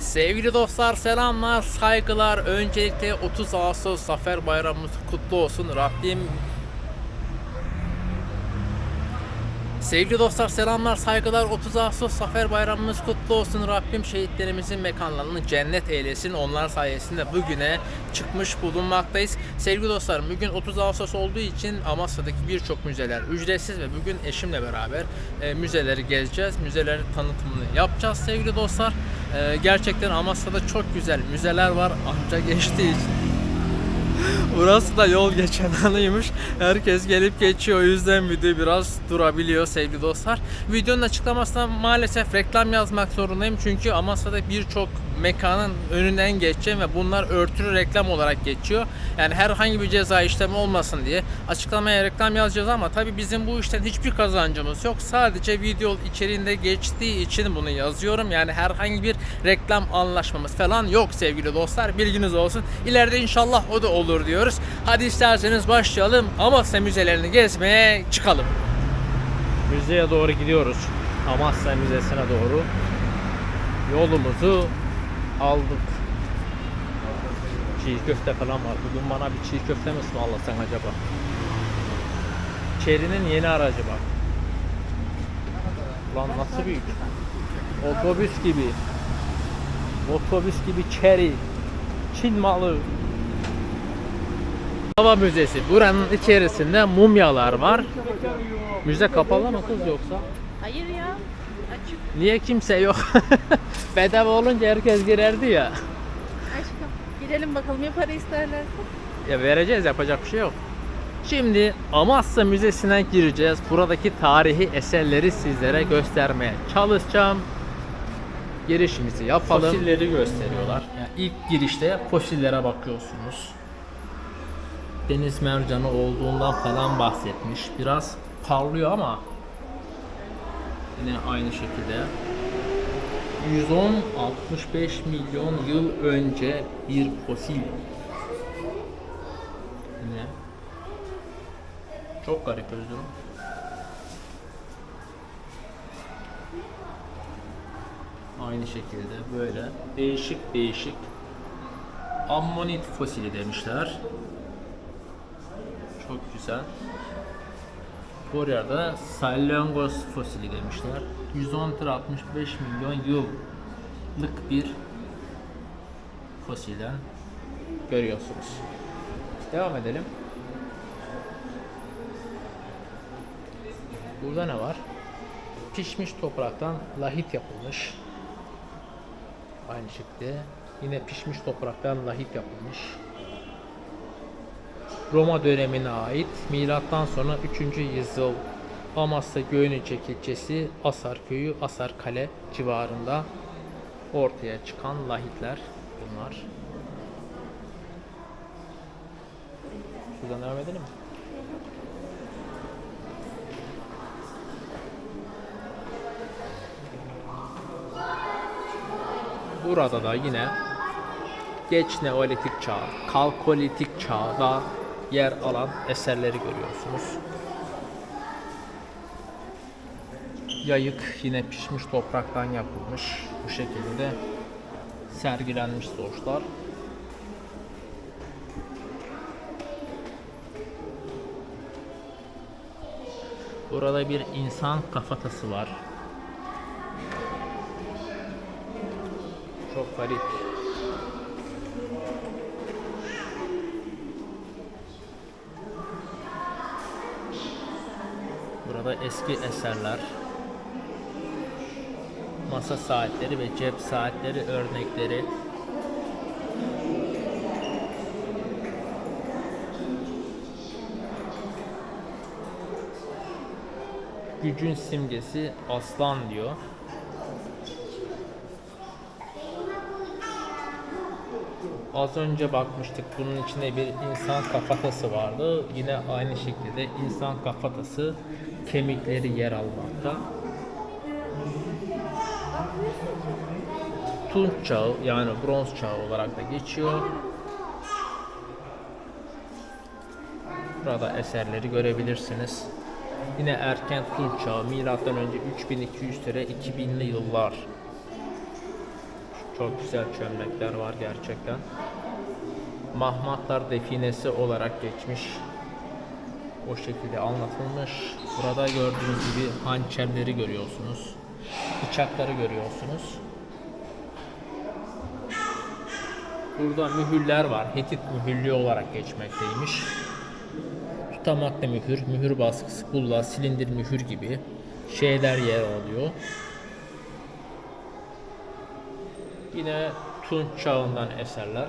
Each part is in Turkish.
Sevgili dostlar selamlar, saygılar. Öncelikle 30 Ağustos Zafer Bayramımız kutlu olsun. Rabbim Sevgili dostlar selamlar, saygılar. 30 Ağustos Zafer Bayramımız kutlu olsun. Rabbim şehitlerimizin mekanlarını cennet eylesin. Onlar sayesinde bugüne çıkmış bulunmaktayız. Sevgili dostlar bugün 30 Ağustos olduğu için Amasya'daki birçok müzeler ücretsiz ve bugün eşimle beraber e, müzeleri gezeceğiz. Müzelerin tanıtımını yapacağız sevgili dostlar. E, gerçekten Amasya'da çok güzel müzeler var. Amca geçtiği için Burası da yol geçen anıymış. Herkes gelip geçiyor. O yüzden video biraz durabiliyor sevgili dostlar. Videonun açıklamasına maalesef reklam yazmak zorundayım. Çünkü Amasya'da birçok mekanın önünden geçeceğim ve bunlar örtülü reklam olarak geçiyor. Yani herhangi bir ceza işlemi olmasın diye açıklamaya reklam yazacağız ama tabii bizim bu işten hiçbir kazancımız yok. Sadece video içeriğinde geçtiği için bunu yazıyorum. Yani herhangi bir reklam anlaşmamız falan yok sevgili dostlar. Bilginiz olsun. İleride inşallah o da olur diyoruz. Hadi isterseniz başlayalım. Amasya müzelerini gezmeye çıkalım. Müzeye doğru gidiyoruz. Amasya Müzesi'ne doğru. Yolumuzu aldık. Çiğ köfte falan var. Bugün bana bir çiğ köfte mi ısmarlasan acaba? Çeri'nin yeni aracı bak. Lan nasıl büyük? Otobüs gibi. Otobüs gibi Çeri. Çin malı. Hava Müzesi. Buranın içerisinde mumyalar var. Müze kapalı mı kız yoksa? Hayır ya. Niye kimse yok? Bedava olunca herkes girerdi ya. aşkım. Gidelim bakalım ya para isterlerse. Ya vereceğiz yapacak bir şey yok. Şimdi Amasya Müzesi'ne gireceğiz. Buradaki tarihi eserleri sizlere göstermeye çalışacağım. Girişimizi yapalım. Fosilleri gösteriyorlar. Yani ilk girişte fosillere bakıyorsunuz. Deniz mercanı olduğundan falan bahsetmiş. Biraz parlıyor ama yine aynı şekilde 110-65 milyon yıl önce bir fosil. Yine çok garip özür. Aynı şekilde böyle değişik değişik ammonit fosili demişler. Çok güzel. Da salyangoz fosili demişler. 110-65 milyon yıllık bir fosilden görüyorsunuz. Devam edelim. Burada ne var? Pişmiş topraktan lahit yapılmış. Aynı şekilde yine pişmiş topraktan lahit yapılmış. Roma dönemine ait milattan sonra 3. yüzyıl Amasya Göynücek ilçesi Asar köyü Asar Kale civarında ortaya çıkan lahitler bunlar. Şuradan devam edelim mi? Burada da yine geç Neolitik çağ, Kalkolitik çağda yer alan eserleri görüyorsunuz. Yayık yine pişmiş topraktan yapılmış. Bu şekilde sergilenmiş soğuşlar. Burada bir insan kafatası var. Çok garip. Burada eski eserler, masa saatleri ve cep saatleri örnekleri. Gücün simgesi aslan diyor. Az önce bakmıştık bunun içinde bir insan kafatası vardı. Yine aynı şekilde insan kafatası kemikleri yer almakta. Tunç çağı yani bronz çağı olarak da geçiyor. Burada eserleri görebilirsiniz. Yine erken Tunç çağı milattan önce 3200 lira 2000'li yıllar. Çok güzel çömlekler var gerçekten. Mahmatlar definesi olarak geçmiş. O şekilde anlatılmış. Burada gördüğünüz gibi hançerleri görüyorsunuz. Bıçakları görüyorsunuz. Burada mühürler var. Hitit mühürlüğü olarak geçmekteymiş. Tutamaklı mühür, mühür baskısı, pulla, silindir mühür gibi şeyler yer alıyor. Yine Tunç çağından eserler.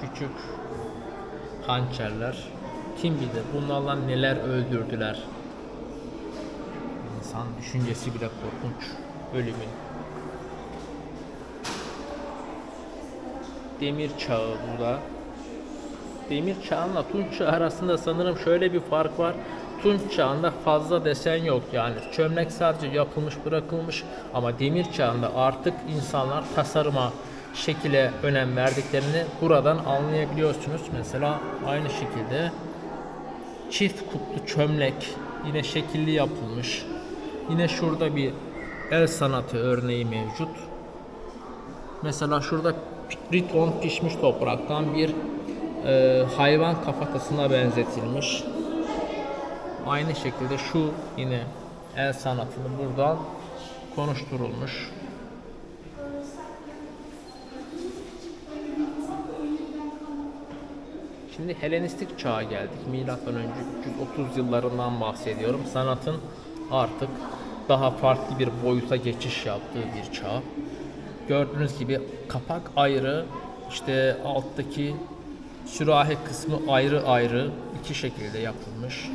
Küçük hançerler. Kim bilir bunlarla neler öldürdüler. İnsan düşüncesi bile korkunç. Ölümün. Demir çağı burada. Demir çağıyla Tunç çağı arasında sanırım şöyle bir fark var. Tunç çağında fazla desen yok yani çömlek sadece yapılmış bırakılmış ama demir çağında artık insanlar tasarıma şekile önem verdiklerini buradan anlayabiliyorsunuz. Mesela aynı şekilde çift kutlu çömlek yine şekilli yapılmış. Yine şurada bir el sanatı örneği mevcut. Mesela şurada riton pişmiş topraktan bir e, hayvan kafatasına benzetilmiş. Aynı şekilde şu yine el sanatını buradan konuşturulmuş. Şimdi Helenistik çağa geldik. Milattan önce 330 yıllarından bahsediyorum. Sanatın artık daha farklı bir boyuta geçiş yaptığı bir çağ. Gördüğünüz gibi kapak ayrı, işte alttaki sürahi kısmı ayrı ayrı iki şekilde yapılmış.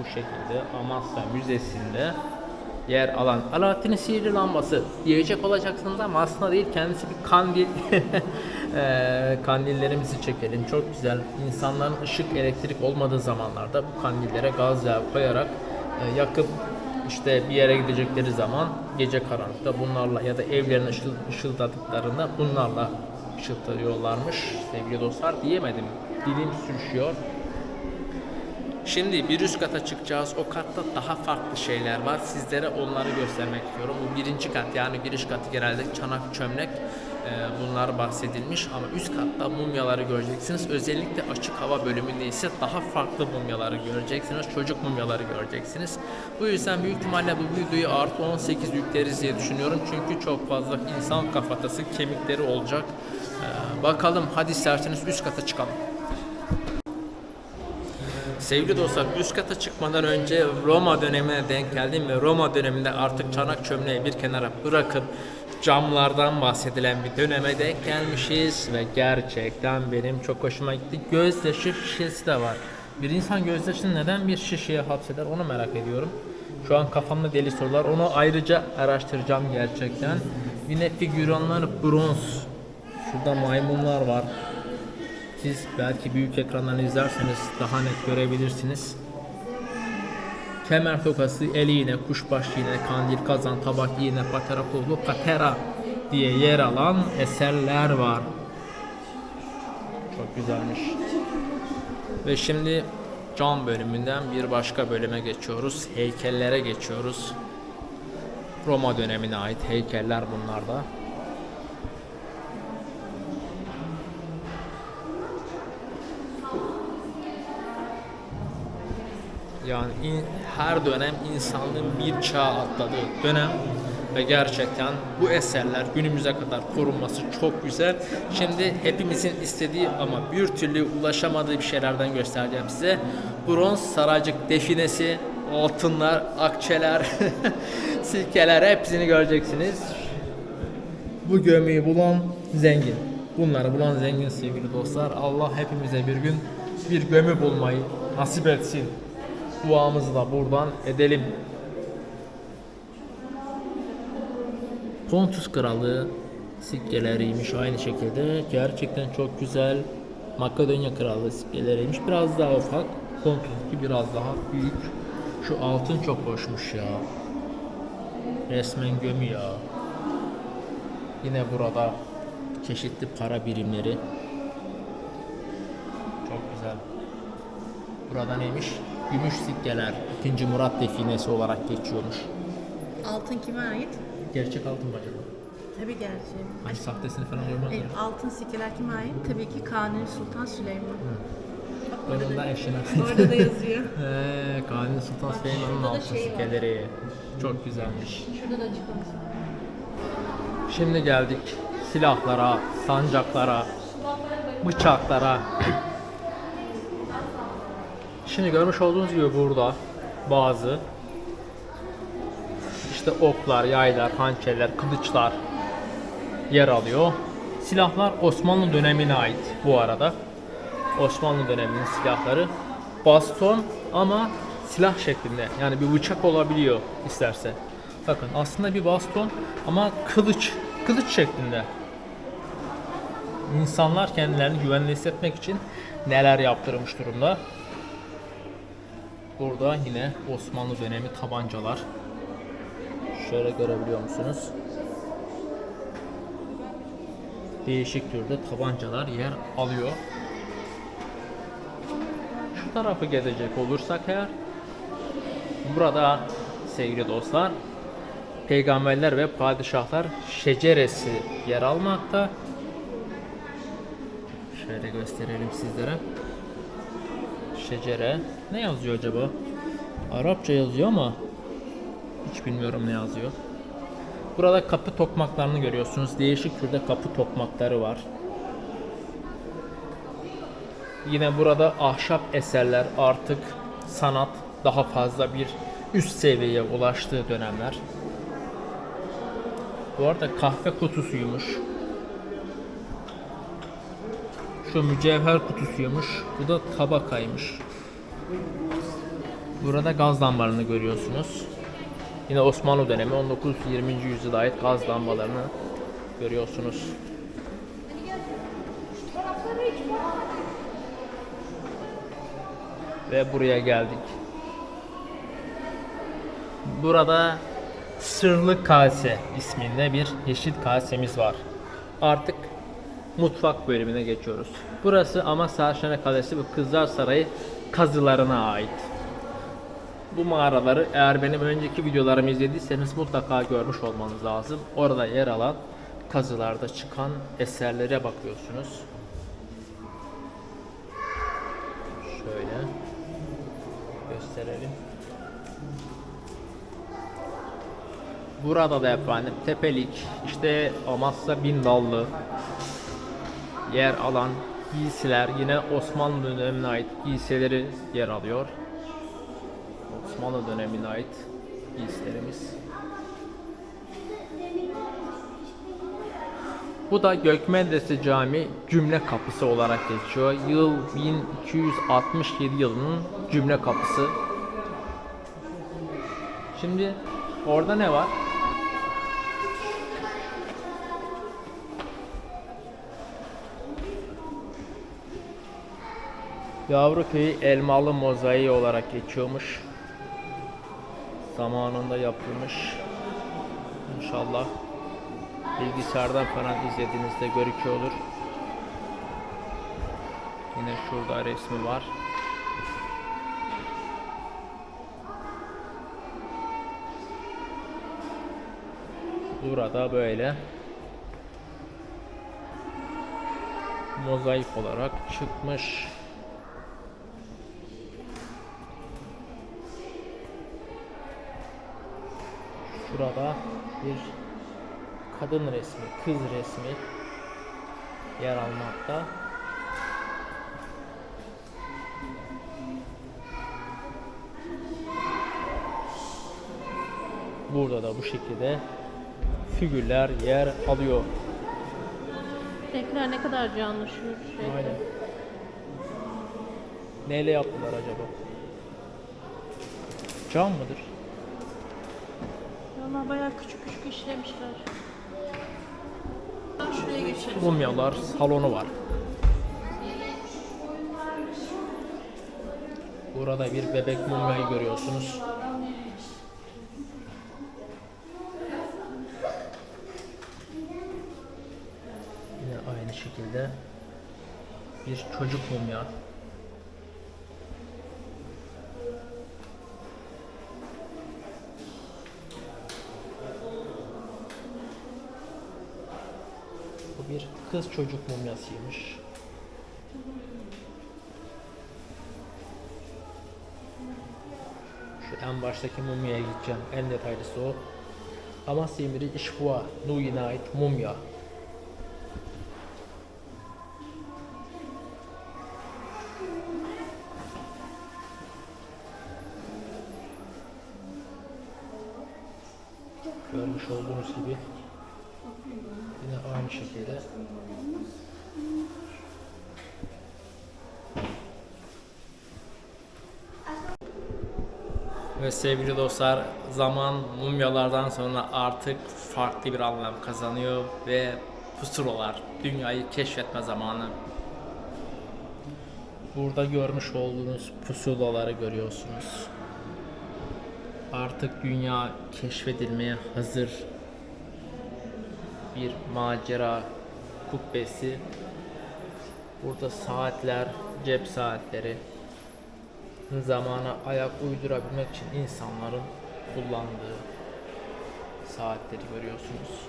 Bu şekilde Amasya Müzesi'nde yer alan Alaaddin'in sihirli lambası diyecek olacaksınız ama aslında değil kendisi bir kandil. Eee, kandillerimizi çekelim. Çok güzel. İnsanların ışık, elektrik olmadığı zamanlarda bu kandillere gaz yağı koyarak e, yakıp işte bir yere gidecekleri zaman gece karanlıkta bunlarla ya da evlerini ışıl, ışıldadıklarında bunlarla ışıltıyorlarmış sevgili dostlar diyemedim. Dilim sürüşüyor. Şimdi bir üst kata çıkacağız. O katta daha farklı şeyler var. Sizlere onları göstermek istiyorum. Bu birinci kat yani giriş katı genelde çanak çömlek e, bunlar bahsedilmiş ama üst katta mumyaları göreceksiniz. Özellikle açık hava bölümünde ise daha farklı mumyaları göreceksiniz. Çocuk mumyaları göreceksiniz. Bu yüzden büyük ihtimalle bu videoyu artı 18 yükleriz diye düşünüyorum. Çünkü çok fazla insan kafatası kemikleri olacak. E, bakalım hadi isterseniz üst kata çıkalım. Sevgili dostlar üst kata çıkmadan önce Roma dönemine denk geldim ve Roma döneminde artık çanak çömleği bir kenara bırakıp camlardan bahsedilen bir döneme denk gelmişiz ve gerçekten benim çok hoşuma gitti. Gözyaşı şişesi de var. Bir insan gözyaşını neden bir şişeye hapseder onu merak ediyorum. Şu an kafamda deli sorular. Onu ayrıca araştıracağım gerçekten. Yine figüranlar bronz. Şurada maymunlar var. Siz belki büyük ekrandan izlerseniz daha net görebilirsiniz. Kemer tokası, el iğne, kuşbaşı iğne, kandil, kazan, tabak iğne, patera kolu, patera diye yer alan eserler var. Çok güzelmiş. Ve şimdi cam bölümünden bir başka bölüme geçiyoruz. Heykellere geçiyoruz. Roma dönemine ait heykeller bunlarda. Yani in- her dönem insanlığın bir çağ atladığı dönem ve gerçekten bu eserler günümüze kadar korunması çok güzel. Şimdi hepimizin istediği ama bir türlü ulaşamadığı bir şeylerden göstereceğim size. Bronz saraycık definesi, altınlar, akçeler, silkeler hepsini göreceksiniz. Bu gömüyü bulan zengin. Bunları bulan zengin sevgili dostlar. Allah hepimize bir gün bir gömü bulmayı nasip etsin. Duamızı da buradan edelim. Pontus Kralı sikkeleriymiş aynı şekilde. Gerçekten çok güzel. Makedonya Kralı sikkeleriymiş. Biraz daha ufak. Pontus'unki biraz daha büyük. Şu altın çok hoşmuş ya. Resmen gömü ya. Yine burada çeşitli para birimleri. Çok güzel. Burada neymiş? Gümüş sikkeler. 2. Murat definesi olarak geçiyormuş. Altın kime ait? Gerçek altın mı acaba? Tabii gerçeği. Hani sahtesini falan görmezler. E, altın sikkeler kime ait? Tabii ki Kanuni Sultan Süleyman. Bak orada da, eşine. orada da yazıyor. Eee Kanuni Sultan Süleyman'ın şurada da altın şey var. sikkeleri. Çok güzelmiş. Şurada da açıklaması var. Şimdi geldik silahlara, sancaklara, bıçaklara. Şimdi görmüş olduğunuz gibi burada bazı işte oklar, yaylar, hançerler, kılıçlar yer alıyor. Silahlar Osmanlı dönemine ait bu arada. Osmanlı döneminin silahları. Baston ama silah şeklinde. Yani bir bıçak olabiliyor isterse. Bakın aslında bir baston ama kılıç. Kılıç şeklinde. İnsanlar kendilerini güvenli hissetmek için neler yaptırmış durumda. Burada yine Osmanlı dönemi tabancalar. Şöyle görebiliyor musunuz? Değişik türde tabancalar yer alıyor. Şu tarafı gezecek olursak eğer burada sevgili dostlar peygamberler ve padişahlar şeceresi yer almakta. Şöyle gösterelim sizlere. Şecere. Ne yazıyor acaba? Arapça yazıyor ama hiç bilmiyorum ne yazıyor. Burada kapı tokmaklarını görüyorsunuz. Değişik türde kapı tokmakları var. Yine burada ahşap eserler artık sanat daha fazla bir üst seviyeye ulaştığı dönemler. Bu arada kahve kutusuymuş. Şu mücevher kutusuymuş. Bu da tabakaymış. Burada gaz lambalarını görüyorsunuz. Yine Osmanlı dönemi 19-20. yüzyıla ait gaz lambalarını görüyorsunuz. Ve buraya geldik. Burada Sırlı Kase isminde bir yeşil kasemiz var. Artık mutfak bölümüne geçiyoruz. Burası ama Sarşane Kalesi ve Kızlar Sarayı kazılarına ait. Bu mağaraları eğer benim önceki videolarımı izlediyseniz mutlaka görmüş olmanız lazım. Orada yer alan kazılarda çıkan eserlere bakıyorsunuz. Şöyle gösterelim. Burada da efendim tepelik, işte Amasya bin dallı yer alan giysiler yine Osmanlı dönemine ait giysileri yer alıyor. Osmanlı dönemine ait giysilerimiz. Bu da Gökmendesi Cami cümle kapısı olarak geçiyor. Yıl 1267 yılının cümle kapısı. Şimdi orada ne var? Yavru köyü elmalı mozaiği olarak geçiyormuş. Zamanında yapılmış. İnşallah bilgisayardan falan izlediğinizde görüküyor olur. Yine şurada resmi var. Burada böyle mozaik olarak çıkmış. Şurada bir kadın resmi, kız resmi yer almakta. Burada da bu şekilde figürler yer alıyor. Renkler ne kadar canlı şu şey. Aynen. Neyle yaptılar acaba? Cam mıdır? Valla bayağı küçük küçük işlemişler. Şuraya geçelim. Mumyalar salonu var. Burada bir bebek mumyayı görüyorsunuz. Yine aynı şekilde bir çocuk mumya. Kız çocuk mumyasıymış. Şu en baştaki mumyaya gideceğim. En detaylısı o. Amasya Emiri İşbua Nuyine ait mumya. Görmüş olduğunuz gibi aynı şekilde Ve sevgili dostlar zaman mumyalardan sonra artık farklı bir anlam kazanıyor ve pusulalar dünyayı keşfetme zamanı. Burada görmüş olduğunuz pusulaları görüyorsunuz. Artık dünya keşfedilmeye hazır bir macera kubbesi. Burada saatler, cep saatleri, zamana ayak uydurabilmek için insanların kullandığı saatleri görüyorsunuz.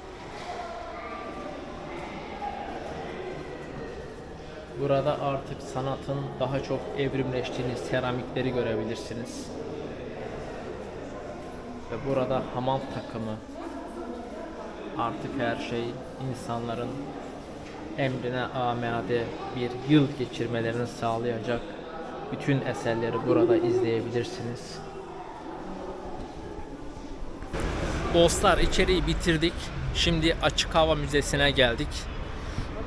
Burada artık sanatın daha çok evrimleştiğini seramikleri görebilirsiniz. Ve burada hamam takımı artık her şey insanların emrine amade bir yıl geçirmelerini sağlayacak bütün eserleri burada izleyebilirsiniz. Dostlar içeriği bitirdik. Şimdi Açık Hava Müzesi'ne geldik.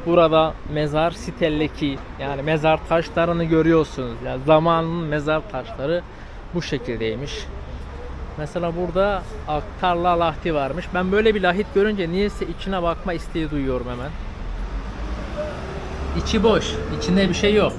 Burada mezar sitelleki yani mezar taşlarını görüyorsunuz. Yani zamanın mezar taşları bu şekildeymiş. Mesela burada aktarla lahti varmış. Ben böyle bir lahit görünce niyeyse içine bakma isteği duyuyorum hemen. İçi boş. içinde bir şey yok.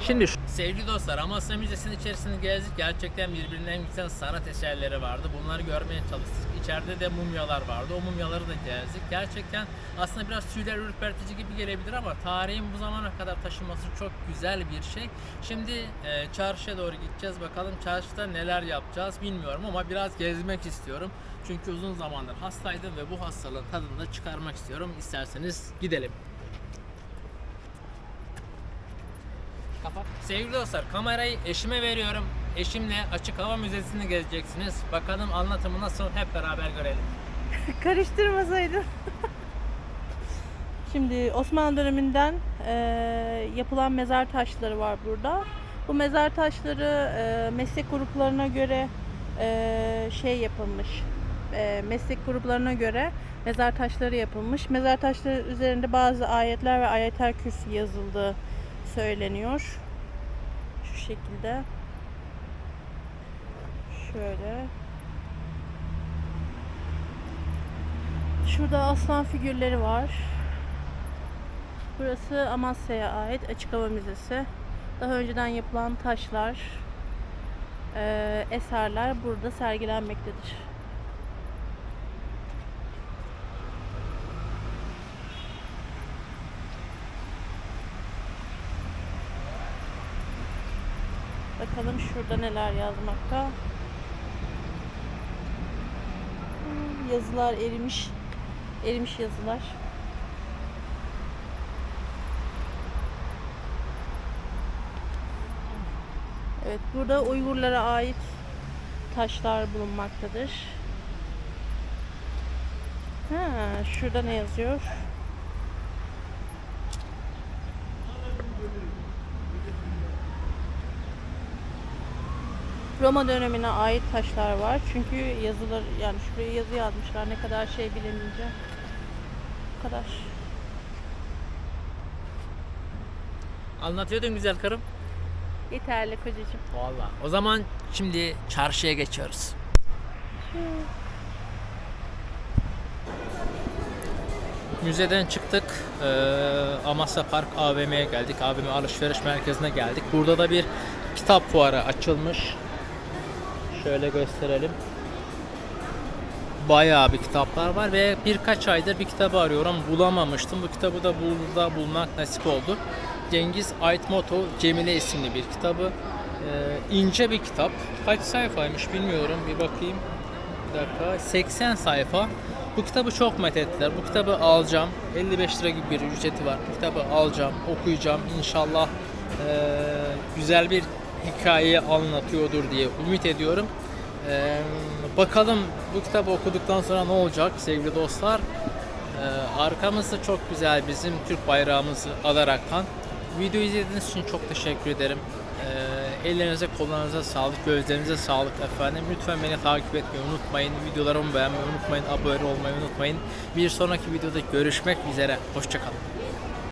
Şimdi sevgili dostlar Amasya Müzesi'nin içerisini gezdik. Gerçekten birbirinden güzel sanat eserleri vardı. Bunları görmeye çalıştık. İçeride de mumyalar vardı. O mumyaları da gezdik. Gerçekten aslında biraz tüyler ürpertici gibi gelebilir ama tarihin bu zamana kadar taşınması çok güzel bir şey. Şimdi e, çarşıya doğru gideceğiz. Bakalım çarşıda neler yapacağız bilmiyorum ama biraz gezmek istiyorum. Çünkü uzun zamandır hastaydım ve bu hastalığın tadını da çıkarmak istiyorum. İsterseniz gidelim. Kapat. Sevgili dostlar kamerayı eşime veriyorum. Eşimle açık hava müzesini gezeceksiniz. Bakalım anlatımı nasıl hep beraber görelim. Karıştırmasaydın. Şimdi Osmanlı döneminden e, yapılan mezar taşları var burada. Bu mezar taşları e, meslek gruplarına göre e, şey yapılmış. E, meslek gruplarına göre mezar taşları yapılmış. Mezar taşları üzerinde bazı ayetler ve ayetel kürsü yazıldığı söyleniyor. Şu şekilde. Şöyle. Şurada aslan figürleri var. Burası Amasya'ya ait açık hava müzesi. Daha önceden yapılan taşlar, eserler burada sergilenmektedir. Bakalım şurada neler yazmakta. Yazılar erimiş. Erimiş yazılar. Evet, burada Uygurlara ait taşlar bulunmaktadır. Ha, şurada ne yazıyor? Roma dönemine ait taşlar var. Çünkü yazılar yani şuraya yazı yazmışlar. Ne kadar şey bilemeyince. Bu kadar. Anlatıyordun güzel karım. Yeterli kocacığım. Valla. O zaman şimdi çarşıya geçiyoruz. Müzeden çıktık. Ee, Amasya Park AVM'ye geldik. AVM alışveriş merkezine geldik. Burada da bir kitap fuarı açılmış. Şöyle gösterelim. Bayağı bir kitaplar var ve birkaç aydır bir kitabı arıyorum. Bulamamıştım. Bu kitabı da burada bulmak nasip oldu. Cengiz Aytmoto Cemile isimli bir kitabı. Ee, ince bir kitap. Kaç sayfaymış bilmiyorum. Bir bakayım. Bir dakika. 80 sayfa. Bu kitabı çok methettiler. Bu kitabı alacağım. 55 lira gibi bir ücreti var. Bu kitabı alacağım, okuyacağım. İnşallah eee, güzel bir hikayeyi anlatıyordur diye ümit ediyorum. Eee, bakalım bu kitabı okuduktan sonra ne olacak sevgili dostlar. Eee arkamızda çok güzel bizim Türk bayrağımızı alaraktan. Video izlediğiniz için çok teşekkür ederim. Eee ellerinize kollarınıza sağlık, gözlerinize sağlık efendim. Lütfen beni takip etmeyi unutmayın. Videolarımı beğenmeyi unutmayın. Abone olmayı unutmayın. Bir sonraki videoda görüşmek üzere. Hoşçakalın.